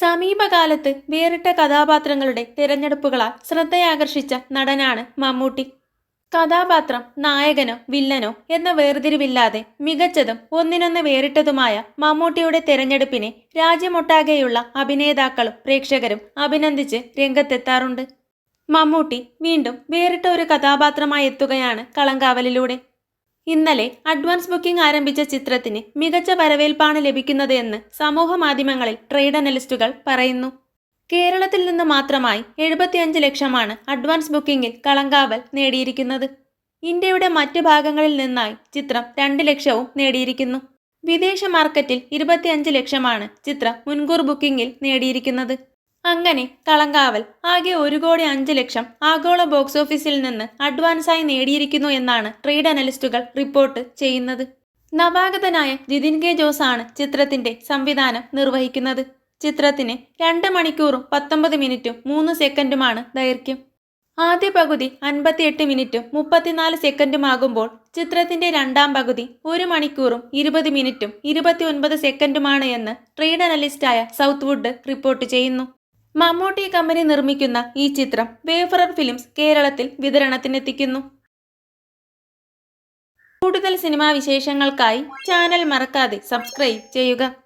സമീപകാലത്ത് വേറിട്ട കഥാപാത്രങ്ങളുടെ തിരഞ്ഞെടുപ്പുകളാൽ ശ്രദ്ധയാകർഷിച്ച നടനാണ് മമ്മൂട്ടി. കഥാപാത്രം നായകനോ വില്ലനോ എന്ന വേർതിരിവില്ലാതെ മികച്ചതും ഒന്നിനൊന്ന് വേറിട്ടതുമായ മമ്മൂട്ടിയുടെ തിരഞ്ഞെടുപ്പിനെ രാജ്യമൊട്ടാകെയുള്ള അഭിനേതാക്കളും പ്രേക്ഷകരും അഭിനന്ദിച്ച് രംഗത്തെത്താറുണ്ട്. മമ്മൂട്ടി വീണ്ടും വേറിട്ട ഒരു കഥാപാത്രമായി എത്തുകയാണ് കളങ്കാവലിലൂടെ. ഇന്നലെ അഡ്വാൻസ് ബുക്കിംഗ് ആരംഭിച്ച ചിത്രത്തിന് മികച്ച വരവേൽപ്പാണ് ലഭിക്കുന്നത് എന്ന് സമൂഹ മാധ്യമങ്ങളിൽ ട്രേഡ് അനലിസ്റ്റുകൾ പറയുന്നു. കേരളത്തിൽ നിന്ന് മാത്രമായി എഴുപത്തിയഞ്ച് ലക്ഷമാണ് അഡ്വാൻസ് ബുക്കിംഗിൽ കളങ്കാവൽ നേടിയിരിക്കുന്നത്. ഇന്ത്യയുടെ മറ്റു ഭാഗങ്ങളിൽ നിന്നായി ചിത്രം രണ്ട് ലക്ഷവും നേടിയിരിക്കുന്നു. വിദേശ മാർക്കറ്റിൽ ഇരുപത്തിയഞ്ച് ലക്ഷമാണ് ചിത്രം മുൻകൂർ ബുക്കിംഗിൽ നേടിയിരിക്കുന്നത്. അങ്ങനെ കളങ്കാവൽ ആകെ ഒരു കോടി അഞ്ച് ലക്ഷം ആഗോള ബോക്സ് ഓഫീസിൽ നിന്ന് അഡ്വാൻസായി നേടിയിരിക്കുന്നു എന്നാണ് ട്രേഡ് അനലിസ്റ്റുകൾ റിപ്പോർട്ട് ചെയ്യുന്നത്. നവാഗതനായ ജിതിൻ കെ ജോസ് ആണ് ചിത്രത്തിന്റെ സംവിധാനം നിർവഹിക്കുന്നത്. ചിത്രത്തിന് രണ്ട് മണിക്കൂറും പത്തൊമ്പത് മിനിറ്റും മൂന്ന് സെക്കൻഡുമാണ് ദൈർഘ്യം. ആദ്യ പകുതി അൻപത്തിയെട്ട് മിനിറ്റും മുപ്പത്തിനാല് സെക്കൻഡുമാകുമ്പോൾ ചിത്രത്തിന്റെ രണ്ടാം പകുതി ഒരു മണിക്കൂറും ഇരുപത് മിനിറ്റും ഇരുപത്തിയൊൻപത് സെക്കൻഡുമാണ് എന്ന് ട്രേഡ് അനലിസ്റ്റായ സൗത്ത് വുഡ് റിപ്പോർട്ട് ചെയ്യുന്നു. മമ്മൂട്ടി കമ്പനി നിർമ്മിക്കുന്ന ഈ ചിത്രം വേഫറർ ഫിലിംസ് കേരളത്തിൽ വിതരണത്തിനെത്തിക്കുന്നു. കൂടുതൽ സിനിമാ വിശേഷങ്ങൾക്കായി ചാനൽ മറക്കാതെ സബ്സ്ക്രൈബ് ചെയ്യുക.